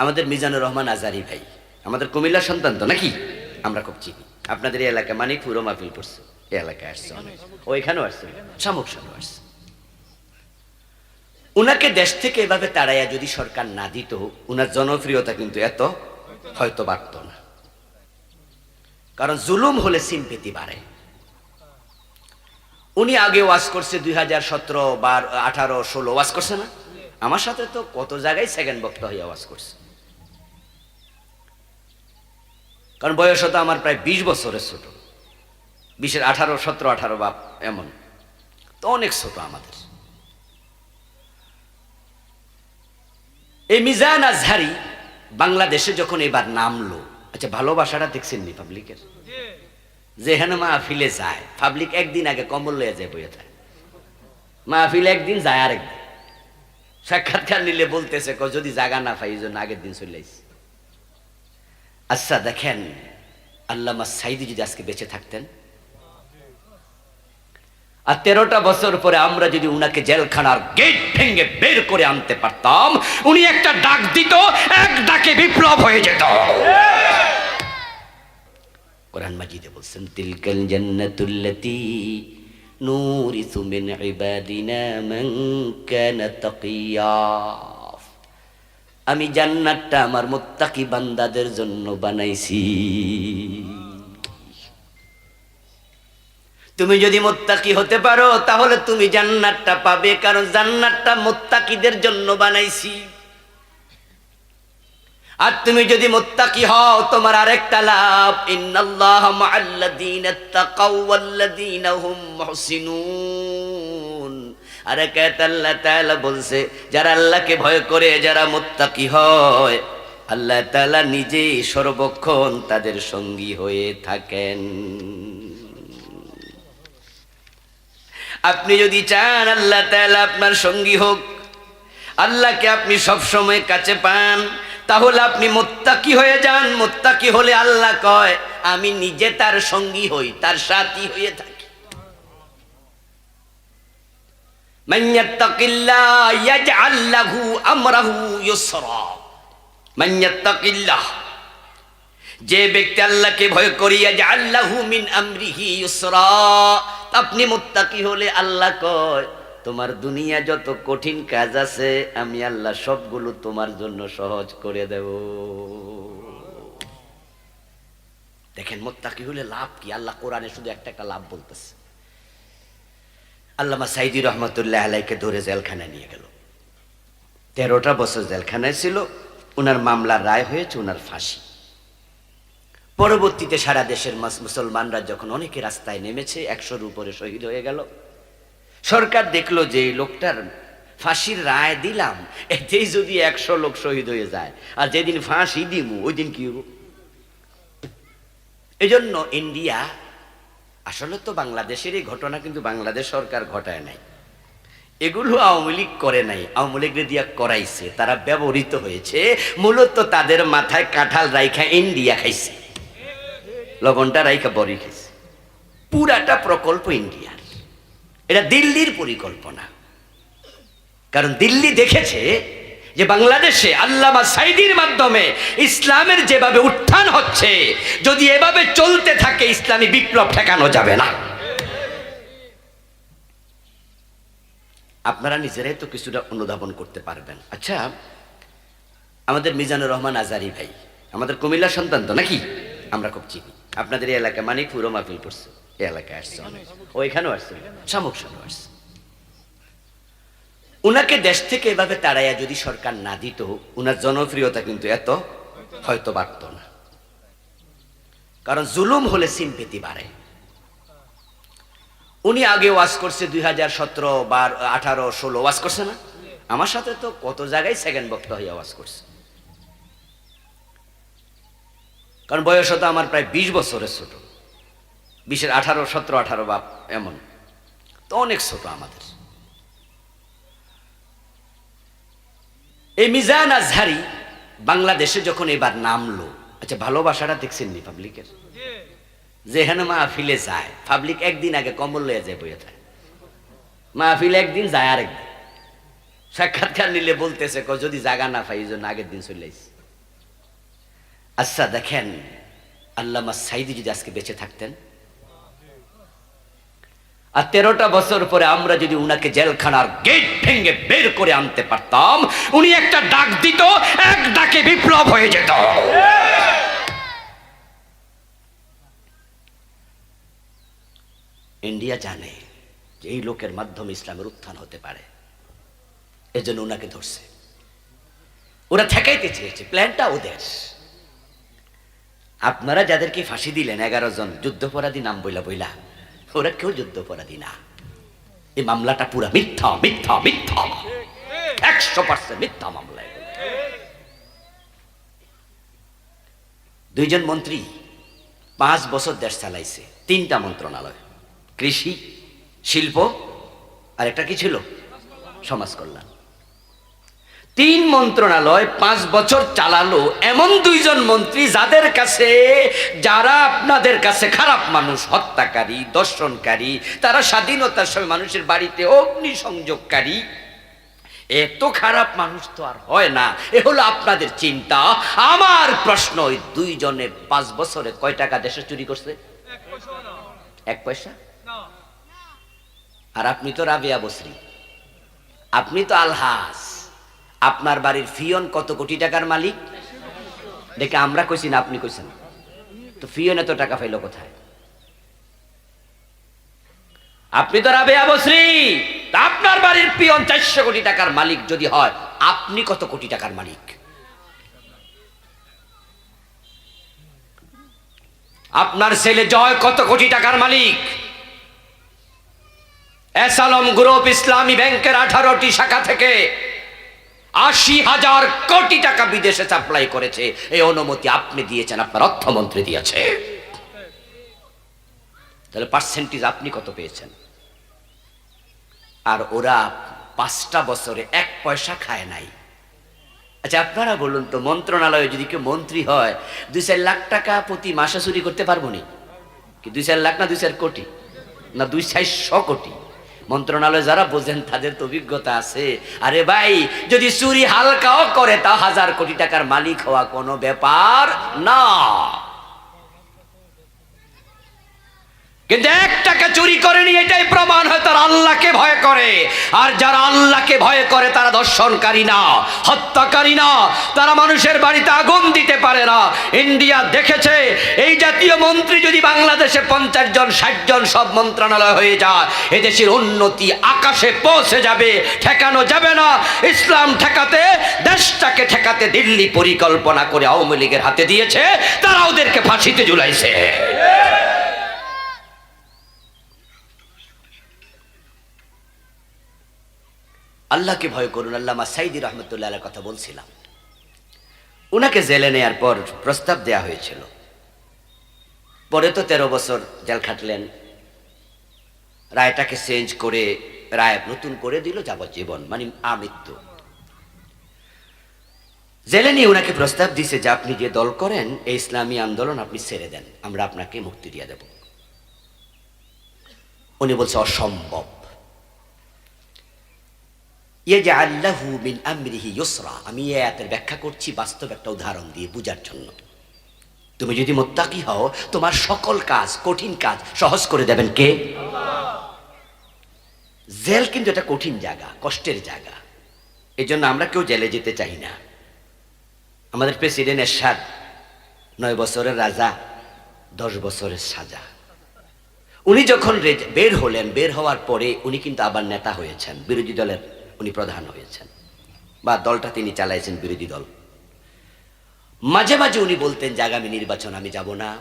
আমাদের মিজানুর রহমান আজারি ভাই, আমাদের কুমিল্লার সন্তান তো নাকি? আমরা খুব চিনি। আপনাদের এই এলাকা মানিকপুর মাহফিল করছে। এই এলাকায় আসছে অনেক। ও এখানেও আসছে। শামুক শানু আসছে। উনাকে দেশ থেকে এভাবে তাড়াইয়া যদি সরকার না দিত, উনার জনপ্রিয়তা কিন্তু এত হয়তো বাড়ত না। কারণ জুলুম হলে সিম্পেতি বাড়ে। উনি আগে ওয়াজ করছে দুই হাজার সতেরো বার আঠারো ষোলো, ওয়াজ করছে না? আমার সাথে তো কত জায়গায় সেকেন্ড বক্তা হয়ে ওয়াজ করছে। কারণ বয়স তো আমার প্রায় বিশ বছরের ছোট। বিশের আঠারো, সতেরো, আঠারো বাপ এমন। তো অনেক ছোট আমাদের। এই মিজান আজহারি বাংলাদেশে যখন এবার নামলো আচ্ছা ভালোবাসাটা দেখছেন নি পাবলিকের? যেখানে মাহফিলে যায়, পাবলিক একদিন আগে কম্বল লইয়া যায় বইয়ে থাকে মাহফিলে একদিন যায় আরেকদিন। সাক্ষাৎকার নিলে বলতেছে ক যদি জায়গা না পাই জন্য আগের দিন চলে আইছি। আচ্ছা দেখেন, আল্লামা সাইদি যদি আজকে বেঁচে থাকতেন, আর তেরোটা বছর পরে আমরা যদি উনাকে জেলখানার গেট ভেঙে বের করে আনতে পারতাম, উনি একটা ডাক দিত, এক ডাকে বিপ্লব হয়ে যেত। কোরআন মাজিদে বলছেন, তিলকাল জান্নাতুল্লাতি নূরিসু মিন ইবাদিনা মান কানা আমি জান্নাতটা আমার মুত্তাকি বান্দাদের জন্য বানাইছি। তুমি যদি মোত্তাকি হতে পারো, তাহলে তুমি জান্নাতটা পাবে, কারণ জান্নাতটা মোত্তাকিদের জন্য বানাইছি। আর তুমি যদি মোত্তাকি হও, তোমার আরেকটা লাভ, ইন্নাল্লাহ মাআল্লাযীনা তাকাও ওয়াল্লাযীনা হুম মুহসিনুন। আর একাত আল্লাহ তাআলা বলছে? যারা আল্লাহকে ভয় করে, যারা মোত্তাকি হয়, আল্লাহ তাআলা নিজেই সর্বক্ষণ তাদের সঙ্গী হয়ে থাকেন। আপনি যদি চান আল্লাহ তাআলা আপনার সঙ্গী হোক, আল্লাহকে আপনি সব সময় কাছে পান, তাহলে আপনি মোত্তাকি হয়ে যান। মোত্তাকি হলে আল্লাহ কয়, আমি নিজে তার সঙ্গী হই, তার সাথী হয়ে থাকি। যে ব্যক্তি আল্লাহকে ভয় করিয়া যে মিন আমরিহি আপনি মুত্তাকি হলে আল্লাহ কয়, তোমার দুনিয়া যত কঠিন কাজ আছে, আমি আল্লাহ সবগুলো তোমার জন্য সহজ করে দেব। দেখেন, মোত্তাকি হলে লাভ কি? আল্লাহ কোরআনে শুধু একটা একটা লাভ বলতেছে। আল্লামা সাইদি রহমতুল্লাহ আলাইকে ধরে জেলখানায় নিয়ে গেল। তেরোটা বছর জেলখানায় ছিল ওনার মামলার রায় হয়েছে ওনার ফাঁসি। পরবর্তীতে সারা দেশের মাস- মুসলমানরা যখন অনেকে রাস্তায় নেমেছে, একশোর উপরে শহীদ হয়ে গেল। সরকার দেখল যে লোকটার ফাঁসির রায় দিলাম, এতেই যদি একশো লোক শহীদ হয়ে যায়, আর যেদিন ফাঁসি দিমু, ওই দিন কি এই জন্য ইন্ডিয়া আসলে তো বাংলাদেশের এই ঘটনা কিন্তু বাংলাদেশ সরকার ঘটায় নাই। এগুলো আওয়ামী লীগ করে নাই, আওয়ামী লীগ দিয়া করাইছে, তারা ব্যবহৃত হয়েছে, মূলত তাদের মাথায় কাঁঠাল রাইখা ইন্ডিয়া খাইছে। লবণটা রাইখা বড়ি খাইছে। পুরাটা প্রকল্প ইন্ডিয়ার। এটা দিল্লির পরিকল্পনা। কারণ দিল্লি দেখেছে যে বাংলাদেশে আল্লামা সাইদির মাধ্যমে ইসলামের যেভাবে উত্থান হচ্ছে, যদি এভাবে চলতে থাকে, ইসলামী বিপ্লব ঠেকানো যাবে না। আপনারা নিজেরাই তো কিছুটা অনুধাবন করতে পারবেন। আচ্ছা আমাদের মিজানুর রহমান আজারি ভাই, আমাদের কুমিল্লা সন্তান তো নাকি? আমরা খুব চিনি। আপনাদের এই এলাকায় মানিকপুর মাহফিল করছে এই এলাকায় আসছে অনেক। ও এখানেও আসছে? শামুক শানু আসছে। উনাকে দেশ থেকে এভাবে তাড়াইয়া যদি সরকার না দিত, উনার জনপ্রিয়তা কিন্তু এত হয়তো বাড়ত না। কারণ জুলুম হলে সিম্পেতি বাড়ে। উনি আগে ওয়াজ করছে দুই হাজার সতেরো বার, আঠারো, ষোলো, ওয়াজ করছে না? আমার সাথে তো কত জায়গায় সেকেন্ড বক্তা হয়ে ওয়াজ করছে। কারণ বয়স তো আমার প্রায় বিশ বছরের ছোট। বিশের আঠারো, সতেরো, আঠারো বাপ এমন। তো অনেক ছোট আমাদের। এই মিজান আজহারি বাংলাদেশে যখন এবার নামলো আচ্ছা ভালোবাসাটা দেখছেন নি পাবলিকের? যেখানে মাহফিলে যায়, পাবলিক একদিন আগে কম্বল লইয়া যায় বইয়ে থাকে। মাহফিলে একদিন যায় আরেকদিন সাক্ষাৎকার নিলে বলতেছে ক যদি জায়গা না পাই জন্য আগের দিন চলে আইছি। আচ্ছা দেখেন, আল্লামা সাইদি যদি আজকে বেঁচে থাকতেন আর তেরোটা বছর পরে আমরা যদি উনাকে জেলখানার গেট ভেঙে বের করে আনতে পারতাম, উনি একটা ডাক দিত, এক ডাকে বিপ্লব হয়ে যেত। ইন্ডিয়া জানে যে এই লোকের মাধ্যমে ইসলামের উত্থান হতে পারে। এজন্য ওনাকে ধরছে। ওরা ঠেকাইতে চেয়েছে, প্ল্যানটা ওদের। আপনারা যাদেরকে ফাঁসি দিলেন, এগারো জন যুদ্ধপরাধী নাম বইলা বইলা ওরা কেউ যুদ্ধপরাধী না। এই মামলাটা পুরা মিথ্যা মিথ্যা মিথ্যা। একশো পার্সেন্ট মিথ্যা মামলা দুইজন মন্ত্রী পাঁচ বছর দেশ চালাইছে, তিনটা মন্ত্রণালয়। কৃষি, শিল্প, আর একটা কি ছিল? সমাজ কল্যাণ। তিন মন্ত্রণালয় পাঁচ বছর চালালো। এমন দুইজন মন্ত্রী যাদের কাছে, যারা আপনাদের কাছে খারাপ মানুষ, হত্যাকারী, দর্শনকারী, তারা স্বাধীনতার সময় মানুষের বাড়িতে অগ্নি সংযোগকারী এত খারাপ মানুষ তো আর হয় না। এ হলো আপনাদের চিন্তা। আমার প্রশ্ন, ওই দুইজনে পাঁচ বছরে কয় টাকা দেশে চুরি করছে? এক পয়সা? আর আপনি তো রাবিয়া বসরি। আপনি তো আলহাস আপনার বাড়ির ফিয়ন কত কোটি টাকার মালিক? দেখে আমরা কইছি না, আপনি কইছেন। তো ফিয়ন এত টাকা পাইলো কোথায়? আপনি তো রাবেয়া বসরি তা আপনার বাড়ির পিয়ন চারশো কোটি টাকার মালিক যদি হয়, আপনি কত কোটি টাকার মালিক? আপনার ছেলে জয় কত কোটি টাকার মালিক? এসালম গ্রুপ ইসলামী ব্যাংকের আঠারোটি শাখা থেকে আশি হাজার কোটি টাকা বিদেশে সাপ্লাই করেছে। এই অনুমতি আপনি দিয়েছেন, আপনার অর্থমন্ত্রী দিয়েছে। তাহলে পার্সেন্টেজ আপনি কত পেয়েছেন? আর ওরা পাঁচটা বছরে এক পয়সা খায় নাই। আচ্ছা আপনারা বলুন তো, মন্ত্রণালয়ে যদি কেউ মন্ত্রী হয়, দুই চার লাখ টাকা প্রতি মাসে চুরি করতে পারব নি? কি দুই চার লাখ না দুই চার কোটি? না দুই চারশো কোটি? মন্ত্রণালয় যারা বোঝেন তাদের তো অভিজ্ঞতা আছে। আরে ভাই, যদি চুরি হালকাও করে তা হাজার কোটি টাকার মালিক হওয়া কোনো ব্যাপার না। কিন্তু এক টাকা চুরি করেনি এটাই প্রমাণ হয়, তারা আল্লাহকে ভয় করে। আর যারা আল্লাহকে ভয় করে, তারা দর্শনকারী না, হত্যাকারী না। তারা মানুষের বাড়িতে আগুন দিতে পারে না। ইন্ডিয়া দেখেছে, এই জাতীয় মন্ত্রী যদি বাংলাদেশে পঞ্চাশ জন, ষাট জন সব মন্ত্রণালয় হয়ে যায়, এদেশের উন্নতি আকাশে পৌঁছে যাবে, ঠেকানো যাবে না। ইসলাম ঠেকাতে, দেশটাকে ঠেকাতে দিল্লি পরিকল্পনা করে আওয়ামী লীগের হাতে দিয়েছে, তারা ওদেরকে ফাঁসিতে ঝুলাইছে। আল্লাহকে ভয় করুন, আল্লামা সাইদি রহমতুল্লাহ কথা বলছিলাম। ওনাকে জেলে নেয়ার পর প্রস্তাব দেয়া হয়েছিল। পরে তো তেরো বছর জেল খাটলেন। রায়টাকে চেঞ্জ করে, রায় নতুন করে দিল যাবজ্জীবন মানে আমৃত্যু। জেলে নিয়ে ওনাকে প্রস্তাব দিছে যে আপনি যে দল করেন, এই ইসলামী আন্দোলন আপনি ছেড়ে দেন, আমরা আপনাকে মুক্তি দিয়ে দেব। উনি বলছে, অসম্ভব। ইয়ে আমি এই আয়াতের ব্যাখ্যা করছি, বাস্তব একটা উদাহরণ দিয়ে বুঝার জন্য। তুমি যদি মোত্তাকি হও, তোমার সকল কাজ, কঠিন কাজ সহজ করে দেবেন কে? জেল কিন্তু এটা কঠিন জায়গা, কষ্টের জায়গা। এই জন্য আমরা কেউ জেলে যেতে চাই না। আমাদের প্রেসিডেন্ট এরশাদ নয় বছরের রাজা, দশ বছরের সাজা। উনি যখন বের হলেন, বের হওয়ার পরে উনি কিন্তু আবার নেতা হয়েছেন, বিরোধী দলের উনি প্রধান হয়েছেন। বা দলটা তিনি চালাইছেন বিরোধী দল। মাঝে মাঝে উনি বলতেন যে আগামী নির্বাচন আমি যাব না,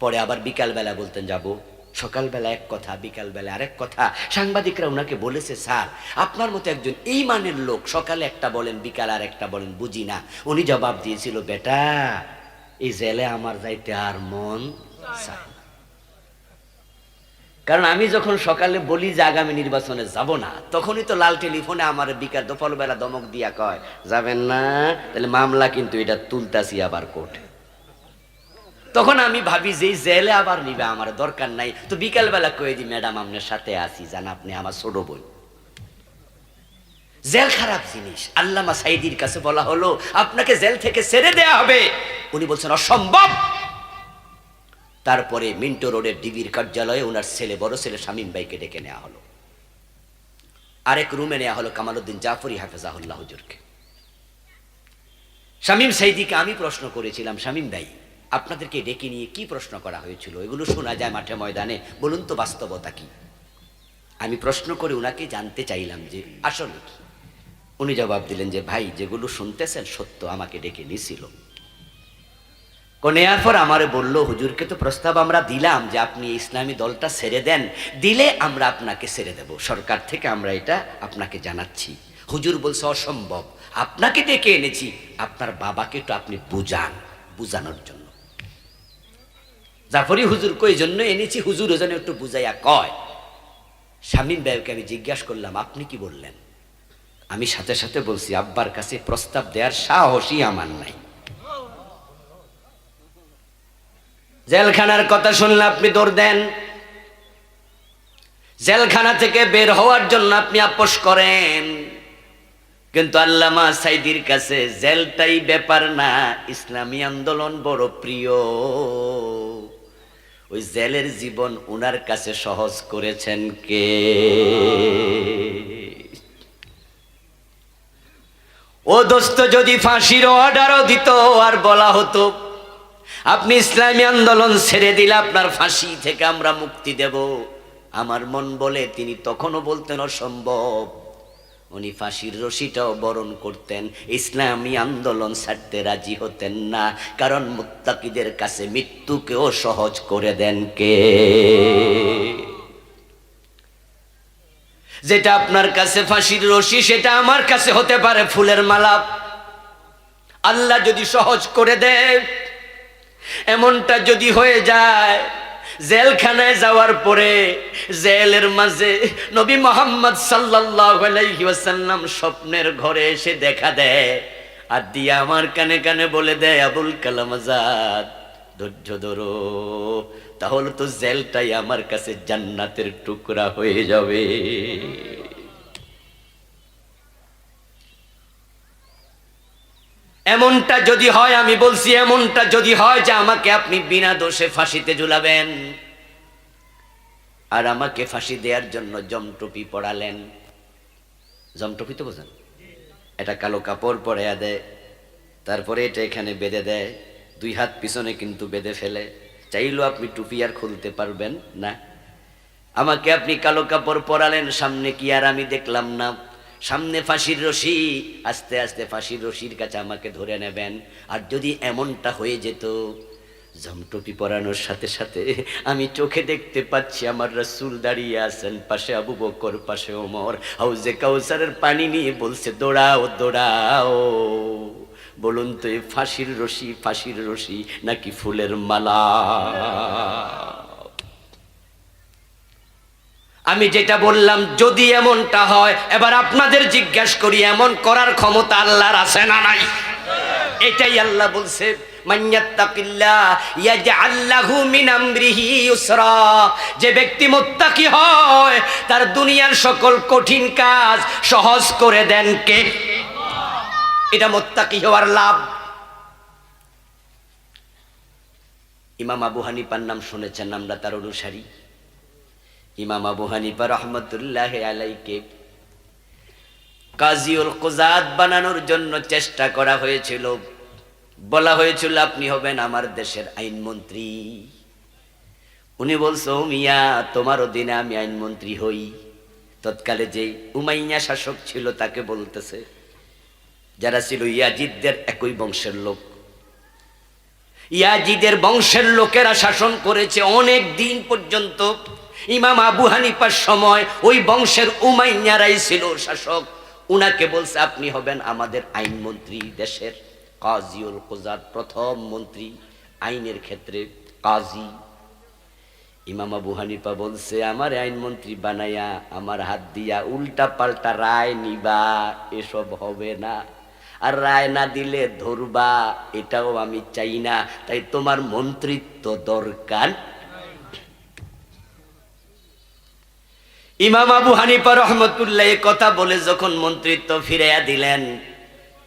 পরে আবার বিকালবেলা বলতেন যাব। সকালবেলা এক কথা, বিকালবেলা আরেক কথা। সাংবাদিকরা ওনাকে বলেছে, স্যার, আপনার মতো একজন এই মানের লোক সকালে একটা বলেন, বিকাল আর একটা বলেন, বুঝি না। উনি জবাব দিয়েছিল, বেটা, এই জেলে আমার যাইতে আর মন চায়। কারণ আমি যখন সকালে বলি যে আগামী নির্বাচনে যাব না, তখনই তো লাল টেলিফোনে আমার বিকাল দফলবেলা দমক দিয়া কয়, যাবেন না, তাহলে মামলা কিন্তু এটা তুলতাছি আবার কোর্টে। তখন আমি ভাবি যে জেলে আবার নিবে, আমার দরকার নাই। তো বিকালবেলা কয়ে দি, ম্যাডাম, আপনার সাথে আসি জান আপনি আমার ছোট বোন। জেল খারাপ জিনিস, আল্লামা সাইদির কাছে বলা হলো, আপনাকে জেল থেকে ছেড়ে দেয়া হবে। উনি বলছেন, অসম্ভব! তারপরে মিন্টো রোডের ডিবির কার্যালয়ে ওনার ছেলে, বড় ছেলে শামীম ভাইকে ডেকে নেওয়া হলো। আরেক রুমে নেওয়া হলো কামালউদ্দিন জাফরি হাফেজাহুল্লাহ হুজুরকে। শামীম সাইদিকে আমি প্রশ্ন করেছিলাম, শামীম ভাই, আপনাদেরকে ডেকে নিয়ে কি প্রশ্ন করা হয়েছিল? এগুলো শোনা যায় মাঠে ময়দানে, বলুন তো বাস্তবতা কি? আমি প্রশ্ন করে ওনাকে জানতে চাইলাম যে, আসলে কি? উনি জবাব দিলেন যে, ভাই, যেগুলো শুনতেছেন সত্য, আমাকে ডেকে নিছিল। নেয়ার পর আমারে বলল, হুজুরকে তো প্রস্তাব আমরা দিলাম যে আপনি ইসলামী দলটা ছেড়ে দেন। দিলে আমরা আপনাকে ছেড়ে দেব। সরকার থেকে আমরা এটা আপনাকে জানাচ্ছি। হুজুর বলছে, অসম্ভব। আপনাকে ডেকে এনেছি। আপনার বাবাকে তো আপনি বুঝান, বুঝানোর জন্য। জাফরি হুজুর কই জন্য এনেছি। হুজুর ওজনে একটু বুঝাইয়া কয়। শামীম ভাইকে আমি জিজ্ঞাসা করলাম, আপনি কি বললেন? আমি সাথে সাথে বলছি, আব্বার কাছে প্রস্তাব দেওয়ার সাহসই আমার নাই। জেলখানার কথা শুনলে আপনি দৌড় দেন। জেলখানা থেকে বের হওয়ার জন্য আপনি আপোষ করেন। কিন্তু আল্লামা সাইদির কাছে জেলটাই ব্যাপার না, ইসলামী আন্দোলন বড় প্রিয়। ওই জেলের জীবন উনার কাছে সহজ করেছেন কে? ও দোস্ত, যদি ফাঁসির অর্ডারও দিত আর বলা হতো আপনি ইসলামী আন্দোলন ছেড়ে দিলে আপনার ফাঁসি থেকে আমরা মুক্তি দেব। আমার মন বলে তিনি তখনও বলতেন অসম্ভব। উনি ফাঁসির রশিটাও বরণ করতেন, ইসলামী আন্দোলন ছাড়তে রাজি হতেন না, কারণ মুত্তাকিদের কাছে মৃত্যুকেও সহজ করে দেন কে? যেটা আপনার কাছে ফাঁসির রশি, সেটা আমার কাছে হতে পারে ফুলের মালা। আল্লাহ যদি সহজ করে দেয় এমনটা যদি হয়ে যায়, জেলখানায় যাওয়ার পরে জেলের মাঝে নবী মোহাম্মদ সাল্লাম স্বপ্নের ঘরে এসে দেখা দেয়। আর দিয়া আমার কানে কানে বলে দেয়, আবুল কালাম আজাদ, ধৈর্য ধরো, তাহলে তো জেলটাই আমার কাছে জান্নাতের টুকরা হয়ে যাবে। এমনটা যদি হয়, আমি বলছি এমনটা যদি হয় যে আমাকে আপনি বিনা দোষে ফাঁসিতে ঝুলাবেন। আর আমাকে ফাঁসি দেওয়ার জন্য জমটুপি পড়ালেন জমটুপি তো বোঝেন? এটা কালো কাপড় পরে দেয়, তারপরে এটা এখানে বেঁধে দেয়, দুই হাত পিছনে কিন্তু বেঁধে ফেলে। চাইলেও আপনি টুপি আর খুলতে পারবেন না। আমাকে আপনি কালো কাপড় পরালেন, সামনে কি আর আমি দেখলাম না। সামনে ফাঁসির রশি, আস্তে আস্তে ফাঁসির রশির কাছে আমাকে ধরে নেবেন। আর যদি এমনটা হয়ে যেত জমটপি পরানোর সাথে সাথে আমি চোখে দেখতে পাচ্ছি আমার রসুল দাঁড়িয়ে আছেন পাশে আবু বকর, পাশে ওমর। হাউজে কাউসারের পানি নিয়ে বলছে, দৌড়াও দৌড়াও। বলুন তো ফাঁসির রশি ফাঁসির রশি নাকি ফুলের মালা? আমি যেটা বললাম, যদি এমনটা হয়, এবার আপনাদের জিজ্ঞাসা করি, এমন করার ক্ষমতা আল্লাহর আছে না নাই? এটাই আল্লাহ বলছে যে ব্যক্তি মোত্তাকি হয়, তার দুনিয়ার সকল কঠিন কাজ সহজ করে দেন কে? এটা মোত্তাকি হওয়ার লাভ। ইমাম আবু হানিপার নাম শুনেছেন, আমরা তার অনুসারী। ইমাম আবু হানিফা রহমতুল্লাহ আলাইকে কাজিউল কোজাদ বানানোর জন্য চেষ্টা করা হয়েছিল। বলা হয়েছিল, আপনি হবেন আমার দেশের আইনমন্ত্রী। উনি বলছো মিয়া তোমার অধীনে আমি আইনমন্ত্রী হই। তৎকালে যে উমাইয়া শাসক ছিল, তাকে বলতেছে, যারা ছিল ইয়াজিদদের একই বংশের লোক। ইয়াজিদের বংশের লোকেরা শাসন করেছে অনেক দিন পর্যন্ত। ইমাম আবু হানিফার সময় ওই বংশের উমাইয়ারাই ছিল শাসক। উনাকে বলছে, আপনি হবেন আমাদের আইনমন্ত্রী দেশের কাজিউল কোজার প্রথম মন্ত্রী। আইনের ক্ষেত্রে কাজী। ইমাম আবু হানিফা বলছে, আমার আইনমন্ত্রী বানাইয়া, আমার হাত দিয়া উল্টা পাল্টা রায় নিবা, এসব হবে না। আর রায় না দিলে ধরবা, এটাও আমি চাই না। তাই তোমার মন্ত্রিত্ব দরকার ইমাম আবু হানিফা রহমতুল্লাহ কথা বলে যখন মন্ত্রিত্ব ফিরাইয়া দিলেন,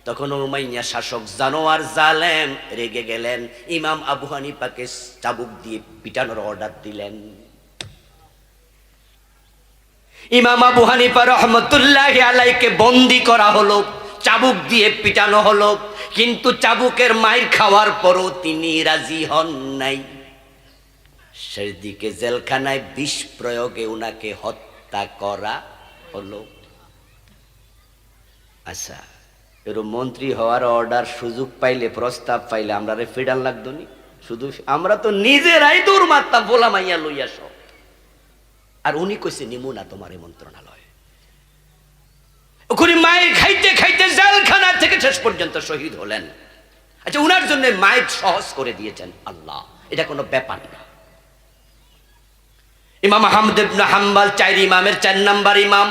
তখন উমাইয়া শাসক জানোয়ার জালেম রেগে গেলেন। ইমাম আবু হানিফাকে চাবুক দিয়ে পিটানোর অর্ডার দিলেন। ইমাম আবু হানিফা রহমতুল্লাহ আলাইকে বন্দি করা হলো, চাবুক দিয়ে পিটানো হলো, কিন্তু চাবুকের মায়ের খাওয়ার পরও তিনি রাজি হন নাই। সেদিকে জেলখানায় বিষ প্রয়োগে উনাকে হত্যা করা হলো। আচ্ছা এরকম মন্ত্রী হওয়ার অর্ডার সুযোগ পাইলে, প্রস্তাব পাইলে আমরা রে ফিডান লাগতো নি? শুধু আমরা তো নিজেরাই দৌড় মারতাম বলা মাইয়া লইয়া সব। আর উনি কইছে নিমুনা তোমার মন্ত্রণালয়। ওখানে মায়ের খাইতে খাইতে জেলখানা থেকে শেষ পর্যন্ত শহীদ হলেন। আচ্ছা উনার জন্য মায়ের সহজ করে দিয়েছেন আল্লাহ। এটা কোনো ব্যাপার না। ইমাম আহমদ ইবনে হাম্বল চার ইমামের চার নাম্বার ইমাম।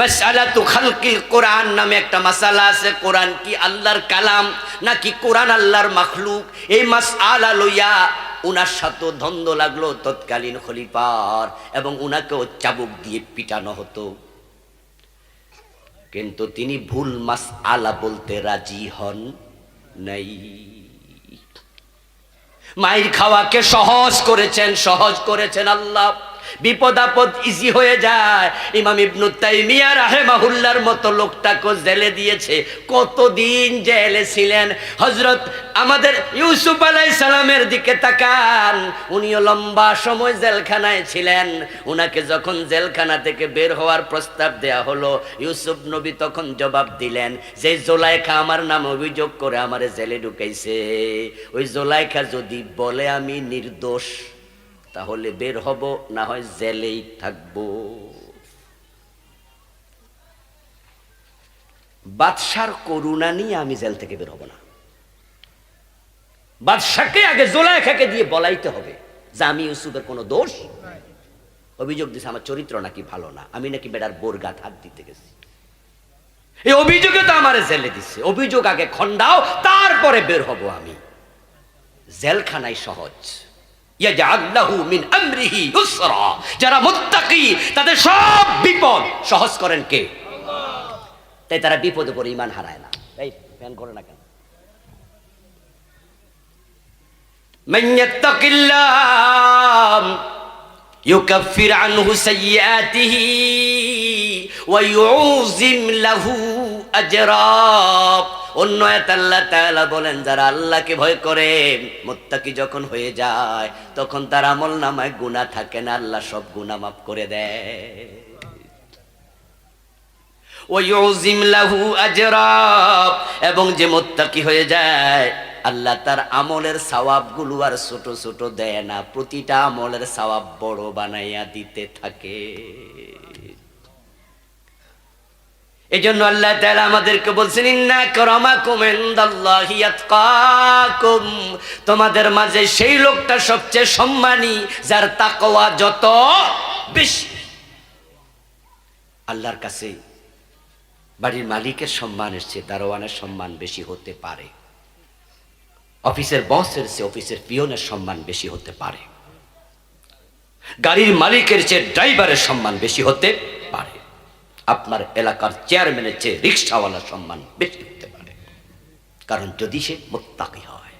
মাসালাতু খালকিল কোরআন নামে একটা মাসালা আছে, কোরআন কি আল্লাহর কালাম নাকি কোরআন আল্লাহর মাখলুক? এই মাসআলা লইয়া উনার সাথে দ্বন্দ্ব লাগল, তৎকালীন খলিফার, এবং উনাকেও চাবুক দিয়ে পিটানো হতো। কিন্তু তিনি ভুল মাস আলা বলতে রাজি হন নাই। মায়ের খাওয়াকে সহজ করেছেন সহজ করেছেন আল্লাহ। বিপদ আপদ ইজি হয়ে যায়। ইমাম ইবনু তাইমিয়া রাহেমাহুল্লার মতো লোকটাকে জেলে দিয়েছে। কতদিন জেলে ছিলেন? হজরত আমাদের ইউসুফ আলাই সালামের দিকে তাকান। উনিও লম্বা সময় জেলখানায় ছিলেন। উনাকে যখন জেলখানা থেকে বের হওয়ার প্রস্তাব দেয়া হলো, ইউসুফ নবী তখন জবাব দিলেন, যে জোলাইখা আমার নাম অভিযোগ করে আমার জেলে ঢুকাইছে, ওই জোলাইখা যদি বলে আমি নির্দোষ। তাহলে বের হব, না হয় জেলেই থাকব। বাদশার করুণা নিয়ে আমি জেল থেকে বের হব না। বাদশাকে আগে জোলাইখাকে দিয়ে বলাইতে হবে যে আমি ইউসুফের কোনো দোষ। অভিযোগ দিছে, আমার চরিত্র নাকি ভালো না, আমি নাকি বেড়ার বোরগাত হাত দিতে গেছি। এই অভিযোগে তো আমার জেলে দিচ্ছে অভিযোগ আগে খন্ডাও তারপরে বের হব আমি। জেলখানায় সহজ। মিন আমরিহি ইউসরা যারা মুত্তাকি তাদের সব বিপদ সহজ করেন কে তাই তারা বিপদে পড়ে ইমান হারায় না এই ফ্যান করে না কেন من يتق الله يكفر عنه سيئاته ويعظم له আল্লাহকে ভয় যখন হয়ে যায়, তখন তার আমল নামায় থাকে না, আল্লাহ সব মাফ করে দেয়। এবং যে মোত্তাকি হয়ে যায়, আল্লাহ তার আমলের সওয়াবগুলো আর ছোট ছোট দেয় না, প্রতিটা আমলের সওয়াব বড় বানাইয়া দিতে থাকে। এই জন্য আল্লাহ তাআলা আমাদেরকে বলছেন, ইন্না কারামাকুম ইনদাল্লাহি আতকাকুম। তোমাদের মাঝে সেই লোকটা সবচেয়ে সম্মানী, যার তাকওয়া যত বেশি। আল্লাহর কাছে বাড়ির মালিকের সম্মান এসছে দারোয়ানের সম্মান বেশি হতে পারে। অফিসের বসের চেয়ে অফিসের পিয়নের সম্মান বেশি হতে পারে। গাড়ির মালিকের চেয়ে ড্রাইভারের সম্মান বেশি হতে আপনার এলাকার চেয়ারম্যানের চেয়ে রিক্সাওয়ালার সম্মান বেশি হতে পারে। কারণ যদি সে মোত্তাকি হয়,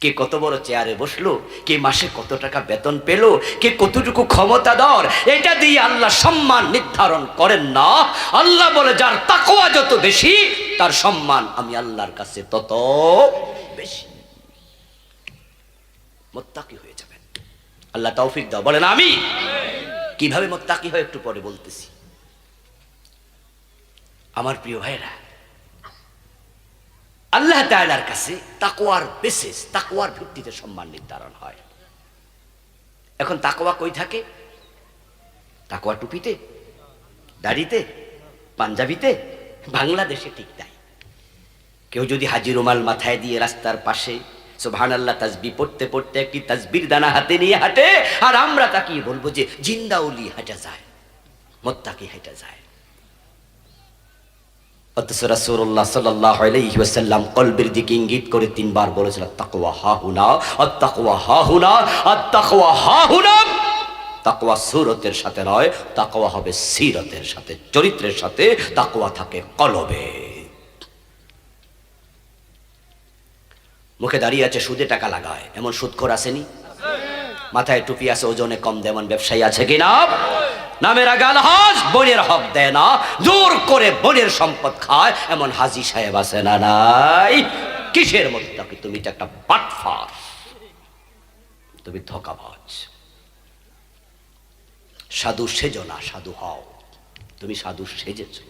কে কত বড় চেয়ারে বসল, কে মাসে কত টাকা বেতন পেল, কে কতটুকু ক্ষমতা দর, এটা দিয়ে আল্লাহ সম্মান নির্ধারণ করেন না। আল্লাহ বলে, যার তাকোয়া যত বেশি, তার সম্মান আমি আল্লাহর কাছে তত বেশি। মোত্তাকি হয়ে যাবেন। আল্লাহ তৌফিক দাও, বলেন আমি কীভাবে মোত্তাকি হয় একটু পরে বলতেছি। আমার প্রিয় ভাইরা আল্লাহ তাআলার কাছে তাকওয়ার বেসিস তাকওয়ার ভিত্তিতে সম্মান নির্ধারণ হয়। এখন তাকোয়া কই থাকে? তাকোয়া টুপিতে, দাড়িতে, পাঞ্জাবিতে, বাংলাদেশে ঠিক তাই। কেউ যদি হাজি রুমাল মাথায় দিয়ে রাস্তার পাশে সুবহান আল্লাহ তাজবি পড়তে পড়তে একটি তাজবির দানা হাতে নিয়ে হাঁটে, আর আমরা তাকিয়ে বলব যে, জিন্দাউলি হাঁটা যায়, মোত্তাকি হাঁটা যায়। অথচ রাসুল্লাহ সাল্লাহ আলহিহাসাল্লাম ইঙ্গিত করে তিনবার বলেছিল, তাকওয়া হা হুনা হা হা তাকওয়া সুরতের সাথে নয় হবে সিরতের সাথে, চরিত্রের সাথে, তাকওয়া থাকে কলবে। মুখে দাঁড়িয়ে আছে, সুদে টাকা লাগায়, এমন সুদখোর আসেনি? মাথায় টুপি আছে, ওজনে কম দেমন ব্যবসায়ী আছে কিনা? নামের গাল হাজ বোনের হক দেয় না। জোর করে বোনের সম্পদ খায়, এমন হাজি সাহেব আছে না নাই? কিসের মধ্যে তাকে তুমি তো একটা বাটফার তুমি ধোকাবাজ। সাধু সেজো না, সাধু হও। তুমি সাধু সেজেছ।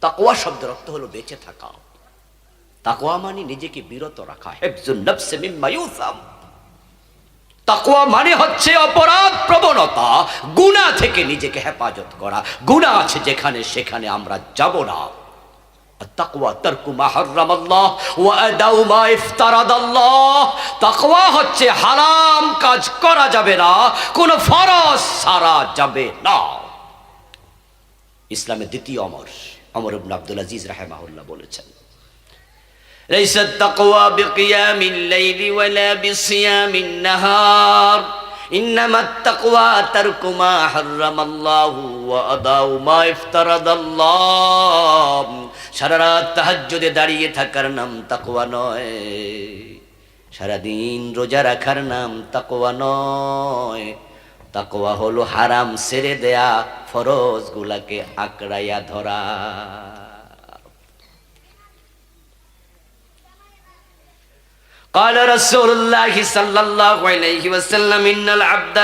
তাকওয়া শব্দের অর্থ হলো বেঁচে থাকা। তাকওয়া মানে নিজেকে বিরত রাখা। হেফজুন নফসে মিম্মা তাকওয়া মানে হচ্ছে অপরাধ প্রবণতা। গুনাহ থেকে নিজেকে হেফাজত করা। গুনাহ আছে যেখানে সেখানে আমরা যাব না। তাকওয়া তারকু মা হারামাল্লাহ, ওয়া আদাউ মা ইফতারাদাল্লাহ। তাকওয়া হচ্ছে হারাম কাজ করা যাবে না, কোন ফরজ সারা যাবে না। ইসলামের দ্বিতীয় অমর অমর ইবনে আব্দুল আজিজ রাহেমাহুল্লাহ বলেছেন। ليس التقوى بقيام الليل ولا بصيام النهار إنما التقوى ترك ما حرم الله وأداء ما افترض الله সারা রাত তাহাজ্জুদে দাঁড়িয়ে থাকার নাম তাকওয়া নয় সারাদিন রোজা রাখার নাম তাকওয়া নয় তাকওয়া হলো হারাম ছেড়ে দেয়া ফরজ গুলাকে আঁকড়াইয়া ধরা قال رسول الله صلى الله عليه وسلم إن العبد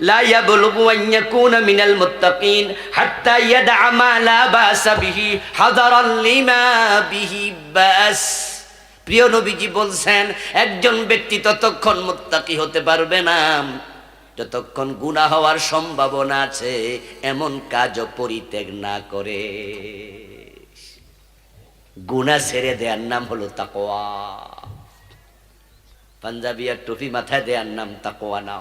لا يبلغ أن يكون من المتقين حتى يدع ما لا بأس به حذرا لما به بأس প্রিয় নবীজি বলছেন একজন ব্যক্তি ততক্ষণ মুত্তাকি হতে পারবে না যতক্ষণ গুনাহ হওয়ার সম্ভাবনা আছে এমন কাজও পরিত্যাগ না করে গুনাহ ছেড়ে দেওয়ার নাম হলো তাকওয়া পাঞ্জাবি আর টুপি মাথায় দেওয়ার নাম তাকোয়া না